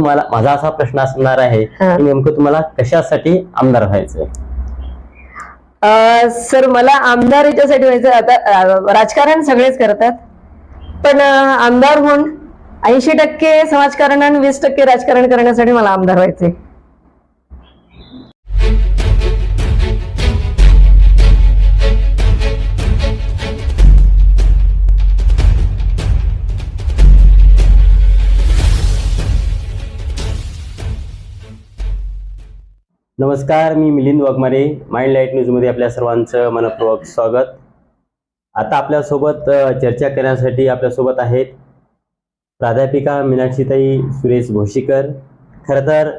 तुम्हाला माझा असा प्रश्न असणार आहे. की नेमकं तुम्हाला कशासाठी आमदार व्हायचं अ, सर मला आमदार याच्यासाठी व्हायचं आता राजकारण सगळेच करतात. पण आमदार होऊन ऐंशी टक्के समाजकारण आणि वीस टक्के राजकारण करण्यासाठी मला आमदार व्हायचे नमस्कार मी मिलिंद वाघमारे माइंड लाइट न्यूजमध्ये आपल्या सर्वांचं मनपूर्वक स्वागत. आता आपल्यासोबत चर्चा करण्यासाठी आपल्यासोबत आहेत प्राध्यापिका मीनाक्षीताई सुरेश भोशीकर. खरं तर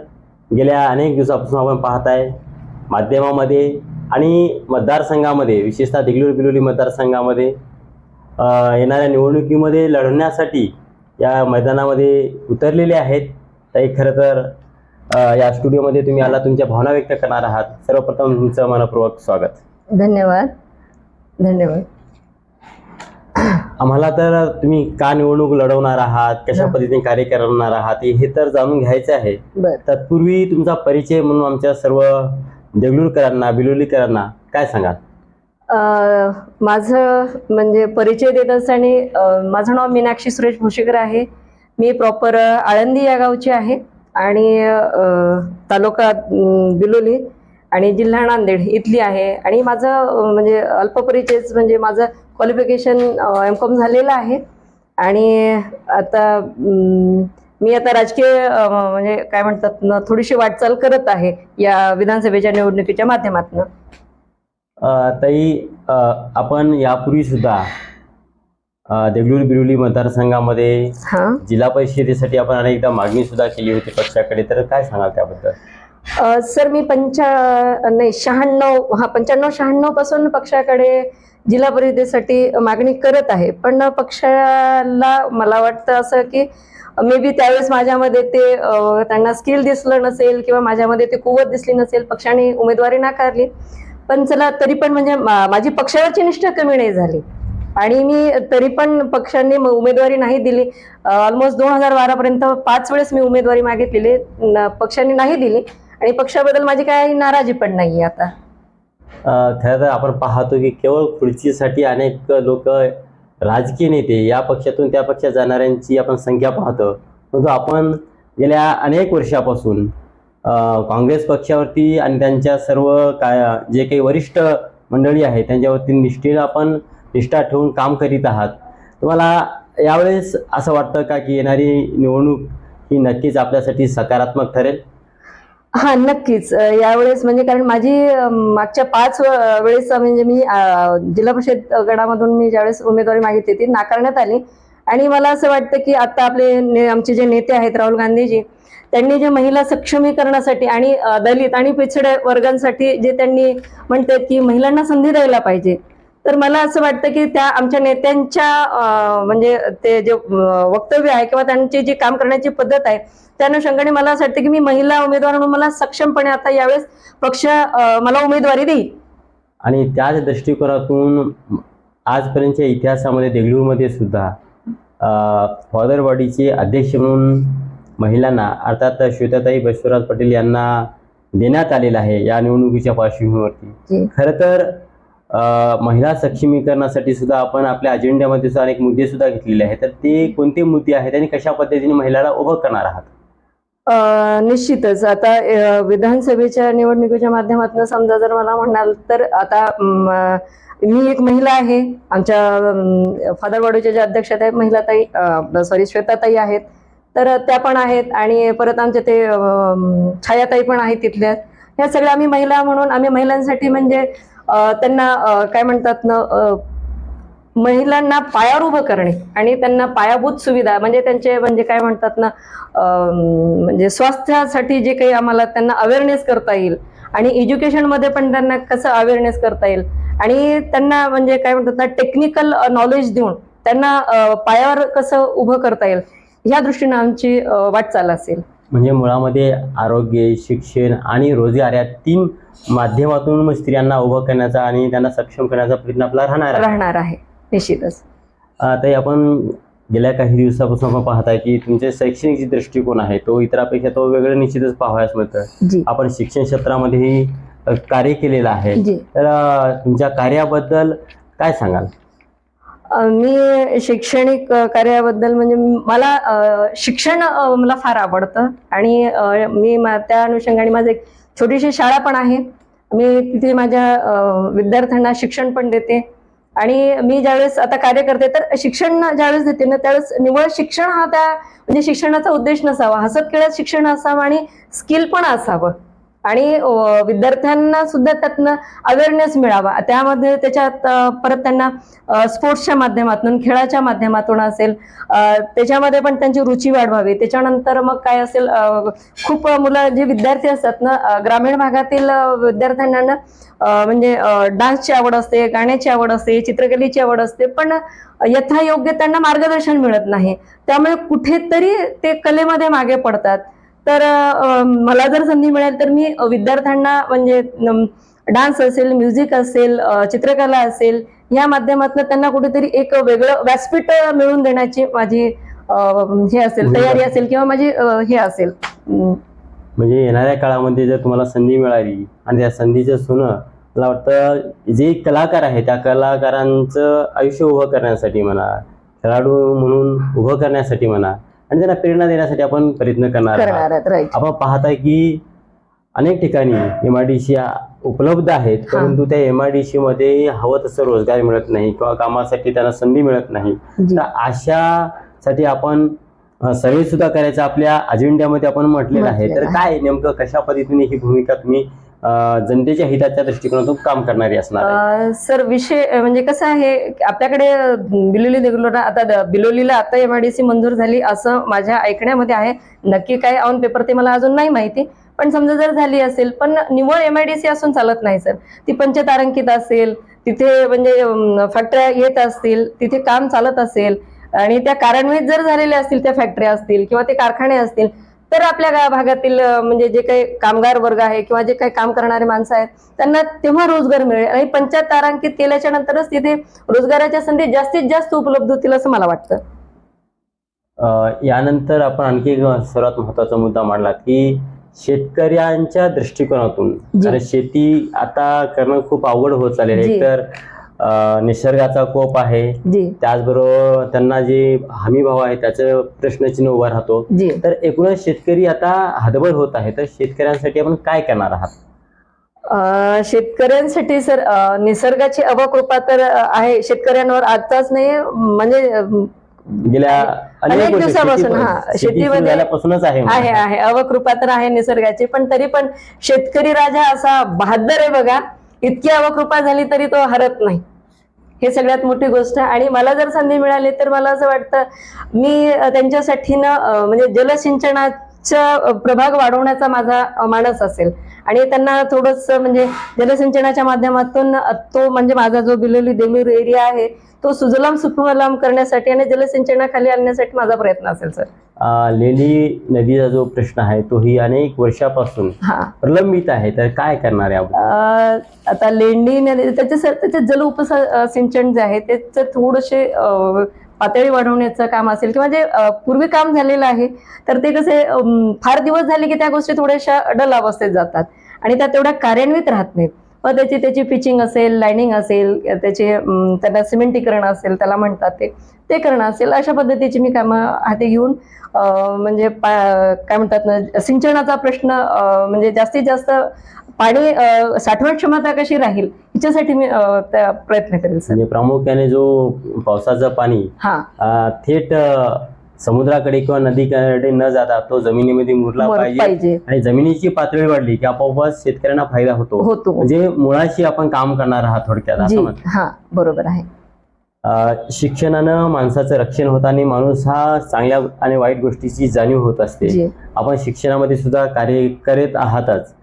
गेल्या अनेक दिवसापासून आपण पाहत आहे माध्यमामध्ये आणि मतदारसंघामध्ये विशेषतः दिगलूर बिलोली मतदारसंघामध्ये येणाऱ्या निवडणुकीमध्ये लढण्यासाठी या मैदानामध्ये उतरलेले आहेत. ताई खरं तर या स्टुडिओमध्ये तुम्ही आला तुमच्या भावना व्यक्त करणार आहात. सर्वप्रथम तुमचं मनपूर्वक स्वागत. धन्यवाद. धन्यवाद. आम्हाला तर तुम्ही का निवडणूक लढवणार आहात? कशा. पद्धतीने कार्य करणार आहात? हे तर जाणून घ्यायचं आहे. तत्पूर्वी तुमचा परिचय म्हणून आमच्या सर्व देगलूरकरांना बिलोलीकरांना काय सांगाल? माझं म्हणजे परिचय देत असताना माझं नाव मीनाक्षी सुरेश भोशीकर आहे. मी प्रॉपर आळंदी या गावची आहे. आणि तालुका बिलोली आणि जिल्हा नांदेड इथली आहे. आणि माझं म्हणजे अल्पपरिचयच म्हणजे माझं क्वालिफिकेशन एम कॉम झालेलं आहे. आणि आता मी आता राजकीय म्हणजे काय म्हणतात ना थोडीशी वाटचाल करत आहे या विधानसभेच्या निवडणुकीच्या माध्यमातून. ताई आपण यापूर्वी सुद्धा देगलूर बिलोली मतदारसंघामध्ये हां. जिल्हा परिषदेसाठी आपण अनेकदा मागणी सुद्धा केली होती पक्षाकडे. तर काय सांगाल त्याबद्दल? अ, सर मी पंचा नाही शहाण्णव हा पंच्याण्णव शहाण्णवपासून पक्षाकडे जिल्हा परिषदेसाठी मागणी करत आहे. पण पक्षाला मला वाटतं असं की मे बी त्यावेळेस माझ्यामध्ये ते अ, त्यांना स्किल दिसलं नसेल किंवा माझ्यामध्ये ते कुवत दिसली नसेल पक्षाने उमेदवारी नाकारली. पण चला तरी पण म्हणजे मा- माझी पक्षावरची निष्ठा कमी नाही झाली. आणि मी तरी पण पक्षांनी म- उमेदवारी नाही दिली. ऑलमोस्ट दोन हजार बारापर्यंत पाच वेळेस मी उमेदवारी मागितलेली. न- पक्षांनी नाही दिली. आणि पक्षाबद्दल माझी काही नाराजी पण नाही आता. खरं तर आपण पाहतो की केवळ खुर्चीसाठी अनेक लोक राजकीय नेते या पक्षातून त्या पक्षात जाणाऱ्यांची आपण संख्या पाहतो. परंतु आपण गेल्या अनेक वर्षापासून काँग्रेस पक्षावरती आणि त्यांच्या सर्व काय जे काही वरिष्ठ मंडळी आहे त्यांच्यावरती निष्ठेनं आपण निष्ठा ठेवून काम करीत आहात. तुम्हाला यावेळेस असं वाटतं का की येणारी निवडणूक ही नक्कीच आपल्यासाठी सकारात्मक ठरेल? हा नक्कीच. यावेळेस म्हणजे कारण माझी मागच्या पाच वेळेस म्हणजे मी जिल्हा परिषद गडामधून मी ज्यावेळेस उमेदवारी मागितली ती नाकारण्यात आली. आणि मला असं वाटतं की आता आपले ने- आमचे जे नेते आहेत राहुल गांधीजी त्यांनी जे महिला सक्षमीकरणासाठी आणि दलित आणि पिछड्या वर्गांसाठी जे त्यांनी म्हणतात की महिलांना संधी द्यायला पाहिजे तर मला असं वाटतं की त्या आमच्या नेत्यांच्या म्हणजे ते जे वक्तव्य आहे किंवा त्यांची जी काम करण्याची पद्धत आहे त्या अनुषंगाने मला असं वाटतं की मी महिला उमेदवार म्हणून मला सक्षमपणे आता यावेळेस पक्ष मला उमेदवारी देईल आणि त्याच दृष्टिकोनातून आजपर्यंतच्या इतिहासामध्ये देगलूरमध्ये सुद्धा फॉदर बॉडीचे अध्यक्ष म्हणून महिलांना अर्थात श्वेताताई बसवराज पटेल यांना देण्यात आलेलं आहे या निवडणुकीच्या पार्श्वभूमीवरती. खरं तर महिला सक्षमीकरणासाठी सुद्धा आपण आपल्या अजेंड्यामध्ये सुद्धा अनेक मुद्दे सुद्धा घेतलेले आहेत. तर ते कोणते मुद्दे आहेत आणि कशा पद्धतीने महिलाला उभं करणार आहात? निश्चितच. आता विधानसभेच्या निवडणुकीच्या माध्यमातून समजा जर मला म्हणाल तर आता मी एक महिला आहे. आमच्या फादरवाडूच्या ज्या अध्यक्ष आहेत महिलाताई सॉरी श्वेताताई आहेत. तर त्या पण आहेत आणि परत आमच्या ते छायाताई पण आहेत तिथल्या. ह्या सगळ्या आम्ही महिला म्हणून आम्ही महिलांसाठी म्हणजे त्यांना काय म्हणतात ना महिलांना पायावर उभं करणे आणि त्यांना पायाभूत सुविधा म्हणजे त्यांचे म्हणजे काय म्हणतात ना म्हणजे स्वास्थ्यासाठी जे काही आम्हाला त्यांना अवेअरनेस करता येईल आणि एज्युकेशनमध्ये पण त्यांना कसं अवेअरनेस करता येईल आणि त्यांना म्हणजे काय म्हणतात ना टेक्निकल नॉलेज देऊन त्यांना पायावर कसं उभं करता येईल ह्या दृष्टीनं आमची वाटचाल असेल. म्हणजे मुळामध्ये आरोग्य शिक्षण आणि रोजगार या तीन माध्यमातून स्त्रियांना उभं करण्याचा आणि त्यांना सक्षम करण्याचा प्रयत्न आपला राहणार आहे. राहणार आहे निश्चितच. आता आपण गेल्या काही दिवसापासून आपण पाहताय की तुमचे शैक्षणिक जे दृष्टिकोन आहे तो इतरापेक्षा तो वेगळं निश्चितच पाहावयास मिळतं आपण शिक्षण क्षेत्रामध्येही कार्य केलेलं आहे. तर तुमच्या कार्याबद्दल काय सांगाल? मी शैक्षणिक कार्याबद्दल म्हणजे मला शिक्षण मला फार आवडतं. आणि मा- त्या अनुषंगाने माझं एक छोटीशी शाळा पण आहे. मी तिथे माझ्या विद्यार्थ्यांना शिक्षण पण देते. आणि मी ज्यावेळेस आता कार्य करते तर शिक्षण ज्यावेळेस देते ना त्यावेळेस निवळ शिक्षण हा त्या म्हणजे शिक्षणाचा उद्देश नसावा. हसत खेळत शिक्षण असावं आणि स्किल पण असावं. आणि विद्यार्थ्यांना सुद्धा त्यातनं अवेअरनेस मिळावा. त्यामध्ये त्याच्यात परत त्यांना स्पोर्ट्सच्या माध्यमातून खेळाच्या माध्यमातून असेल त्याच्यामध्ये पण त्यांची रुची वाढवावी. त्याच्यानंतर मग काय असेल खूप मुलं जे विद्यार्थी असतात ना ग्रामीण भागातील विद्यार्थ्यांना ना म्हणजे डान्सची आवड असते गाण्याची आवड असते चित्रकलेची आवड असते पण यथायोग्य त्यांना मार्गदर्शन मिळत नाही. त्यामुळे कुठेतरी ते कलेमध्ये मागे पडतात. तर मला जर संधी मिळेल तर मी विद्यार्थ्यांना म्हणजे डान्स असेल म्युझिक असेल चित्रकला असेल या माध्यमातून त्यांना कुठेतरी एक वेगळं व्यासपीठ मिळवून देण्याची माझी हे असेल. तयारी असेल किंवा माझी हे असेल म्हणजे येणाऱ्या काळामध्ये जर तुम्हाला संधी मिळाली आणि त्या संधीचं सोनं मला वाटतं जे कलाकार आहे त्या कलाकारांचं आयुष्य उभं करण्यासाठी म्हणा खेळाडू म्हणून उभं करण्यासाठी म्हणा आणि त्यांना प्रेरणा देण्यासाठी आपण प्रयत्न करणार करणार आहेत राईट आपण पाहताय की अनेक ठिकाणी एम आय डी सी उपलब्ध आहेत हा. परंतु त्या एम आय डी सी मध्ये हवं तसं रोजगार मिळत नाही किंवा कामासाठी त्यांना संधी मिळत नाही. जी. तर अशासाठी आपण सर्वे सुद्धा करायचं आपल्या अजेंड्यामध्ये आपण म्हटलेलं आहे. तर काय नेमकं कशा पद्धतीने ही भूमिका तुम्ही जनतेच्या हिताच्या दृष्टिकोनातून काम करणारी असणार सर विषय म्हणजे कसं आहे आपल्याकडे बिलोली देगलूरला आता बिलोलीला आता एमआयडीसी मंजूर झाली असं माझ्या ऐकण्यामध्ये आहे. नक्की काय ऑन पेपर ते मला अजून नाही माहिती. पण समजा जर झाली असेल पण निव्वळ एमआयडीसी असून चालत नाही सर. ती पंचतारांकित असेल तिथे म्हणजे फॅक्टऱ्या येत असतील तिथे काम चालत असेल आणि त्या कार्यान्वित जर झालेल्या असतील त्या फॅक्टऱ्या असतील किंवा ते कारखाने असतील तर आपल्या भागातील म्हणजे जे काही कामगार वर्ग आहे किंवा जे काही काम करणारे माणसं आहेत त्यांना तेव्हा रोजगार मिळेल. आणि पंचायत तारांकित केल्याच्या नंतरच तिथे रोजगाराच्या संधी जास्तीत जास्त उपलब्ध होतील असं मला वाटतं. यानंतर आपण आणखी एक सर्वात महत्त्वाचा मुद्दा मांडला की शेतकऱ्यांच्या दृष्टिकोनातून. शेती आता करणं खूप अवघड होत चाललेलं आहे. जी. एकतर अं, निसर्गाचा कोप आहे. त्याचबरोबर त्यांना जे हमी भाव आहे त्याचं प्रश्नचिन्ह उभा राहतो. तर एकूणच शेतकरी आता हतबल होत आहे. तर शेतकऱ्यांसाठी आपण काय करणार आहात? शेतकऱ्यांसाठी सर निसर्गाची अवकृपा तर आहे. शेतकऱ्यांवर आजचाच नाही म्हणजे गेल्या अनेक दिवसापासून, हा, शेतीमध्ये- आहे आहे आहे. अवकृपा तर आहे निसर्गाची पण तरी पण शेतकरी राजा असा बहादर आहे बघा. इतकी अवकृपा झाली तरी तो हरत नाही. हे सगळ्यात मोठी गोष्ट आणि मला जर संधी मिळाली तर मला असं वाटतं मी त्यांच्यासाठी ना म्हणजे जलसिंचनात अ, प्रभाग वाढवण्याचा माझा मानस असेल. आणि त्यांना थोडस म्हणजे जलसिंचनाच्या माध्यमातून तो म्हणजे माझा जो बिलोली देगलूर एरिया आहे तो सुजलाम सुफलाम करण्यासाठी आणि जलसिंचनाखाली आणण्यासाठी माझा प्रयत्न असेल सर. लेली नदीचा जो प्रश्न आहे तोही अनेक वर्षापासून हा. प्रलंबित आहे. तर काय करणार आहे आता लेंडी नदी त्याचे सर त्याचे जल उपस अं, सिंचन जे आहे त्याचं थोडेसे पातळी वाढवण्याचं काम असेल किंवा जे पूर्वी काम झालेलं आहे तर ते कसे फार दिवस झाले की त्या गोष्टी थोड्याशा अडल अवस्थेत जातात आणि त्या तेवढ्या कार्यान्वित राहत नाहीत. मग त्याची त्याची पिचिंग असेल लाईनिंग असेल त्याचे त्यांना सिमेंटीकरण असेल त्याला म्हणतात ते. ते करणं असेल. अशा पद्धतीची मी कामं हाती घेऊन म्हणजे पा- काय म्हणतात ना सिंचनाचा प्रश्न म्हणजे जास्तीत जास्त पाणी साठवण क्षमता कशी राहील हिच्यासाठी मी प्रयत्न करेल सर. म्हणजे प्रामुख्याने जो पावसाचं पाणी हा. थेट समुद्राकडे किंवा नदीकडे न जाता तो जमिनीमध्ये मुरला पाहिजे आणि जमिनीची पातळी वाढली की आपोआपच शेतकऱ्यांना फायदा होतो. होतो. म्हणजे मुळाशी आपण काम करणार आहात थोडक्यात हा बरोबर आहे. शिक्षणानं माणसाचं रक्षण होतं आणि माणूस हा चांगल्या आणि वाईट गोष्टीची जाणीव होत असते. आपण शिक्षणामध्ये सुद्धा कार्य करत आहातच.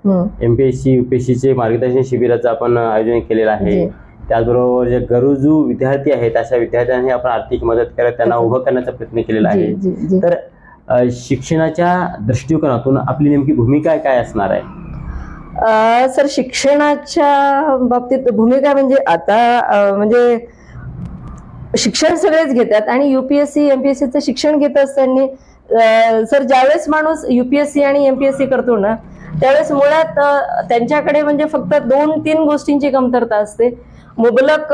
एमपीएससी युपीएससीचे मार्गदर्शन शिबिराचं आपण आयोजन केलेलं आहे. त्याचबरोबर जे गरजू विद्यार्थी आहेत अशा विद्यार्थ्यांनी आपण आर्थिक मदत करत त्यांना. उभं करण्याचा प्रयत्न केलेला आहे. तर शिक्षणाच्या दृष्टिकोनातून आपली नेमकी भूमिका काय असणार आहे? सर शिक्षणाच्या बाबतीत भूमिका म्हणजे आता म्हणजे शिक्षण सगळेच घेतात आणि युपीएससी एमपीएससीचं शिक्षण घेत असताना सर ज्यावेळेस माणूस युपीएससी आणि एमपीएससी करतो ना त्यावेळेस मुळात त्यांच्याकडे म्हणजे फक्त दोन तीन गोष्टींची कमतरता असते. मुबलक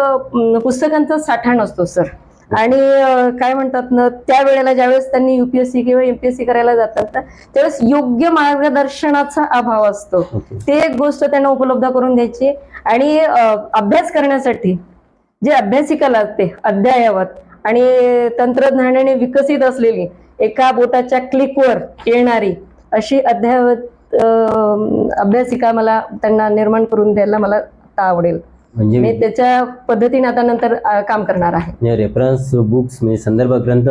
पुस्तकांचा साठा नसतो सर. आणि काय म्हणतात ना त्यावेळेला ज्यावेळेस त्यांनी युपीएससी किंवा एमपीएससी करायला जातात त्यावेळेस योग्य मार्गदर्शनाचा अभाव असतो. ते एक गोष्ट त्यांना उपलब्ध करून द्यायची. आणि अभ्यास करण्यासाठी जे अभ्यासिका लागते अद्ययावत आणि तंत्रज्ञानाने विकसित असलेली एका बोटाच्या क्लिकवर येणारी अशी अद्ययावत अ, अभ्यासिका मला त्यांना निर्माण करून द्यायला मला आता आवडेल. म्हणजे मी त्याच्या पद्धतीने आता नंतर अ, काम करणार आहे. रेफरन्स बुक्स म्हणजे संदर्भ ग्रंथ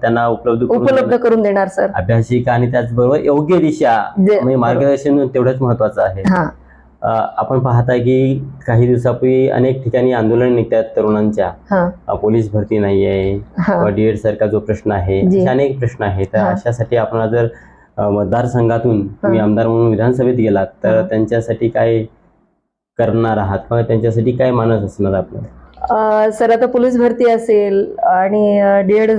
त्यांना उपलब्ध करून उपलब्ध करून देणार सर. अभ्यासिका आणि त्याचबरोबर योग्य दिशा जे- म्हणजे मार्गदर्शन तेवढंच महत्वाचं आहे. हा. अ, आपण पाहता की काही दिवसापूर्वी अनेक ठिकाणी आंदोलन निघतात तरुणांच्या. हा. अ, पोलीस भरती नाही आहे. हा. डीएड सारखा जो प्रश्न आहे जी. असे अनेक प्रश्न आहेत. तर हा. अशासाठी आपण जर अ, मतदारसंघातून तुम्ही. आमदार म्हणून विधानसभेत गेलात तर हा. त्यांच्यासाठी काय करणार आहात किंवा त्यांच्यासाठी काय मानस असणार आपलं सर आता पोलीस भरती असेल आणि डीएड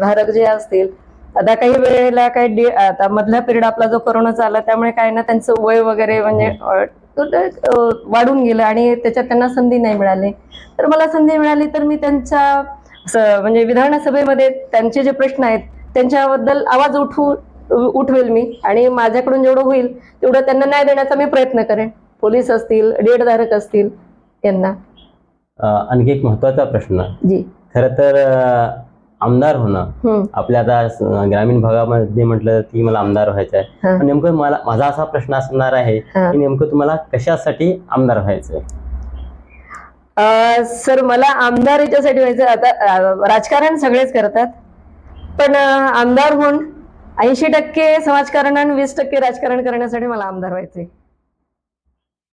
धारक जे असतील आता काही वेळेला काय डी आता मधला पिरियड आपला जो कोरोनाचा आला त्यामुळे काय ना त्यांचं वय वगैरे म्हणजे अ, वाढून गेलं आणि त्याच्यात त्यांना संधी नाही मिळाली. तर मला संधी मिळाली तर मी त्यांच्या म्हणजे विधानसभेमध्ये त्यांचे जे प्रश्न आहेत त्यांच्याबद्दल आवाज उठवू उठवेल मी आणि माझ्याकडून जेवढं होईल तेवढं त्यांना न्याय देण्याचा मी प्रयत्न करेन. पोलीस असतील डीएड धारक असतील यांना. आणखी एक महत्त्वाचा प्रश्न. जी. खरं तर आमदार होणं. आपल्या आता ग्रामीण भागामध्ये म्हटलं की मला आमदार व्हायचं आहे. नेमकं मला माझा असा प्रश्न असणार आहे. की नेमकं तुम्हाला कशासाठी आमदार व्हायचं आहे? अ, सर मला आमदार याच्यासाठी व्हायचं आता राजकारण सगळेच करतात. पण आमदार होऊन ऐंशी टक्के समाजकारण आणि वीस टक्के राजकारण करण्यासाठी मला आमदार व्हायचे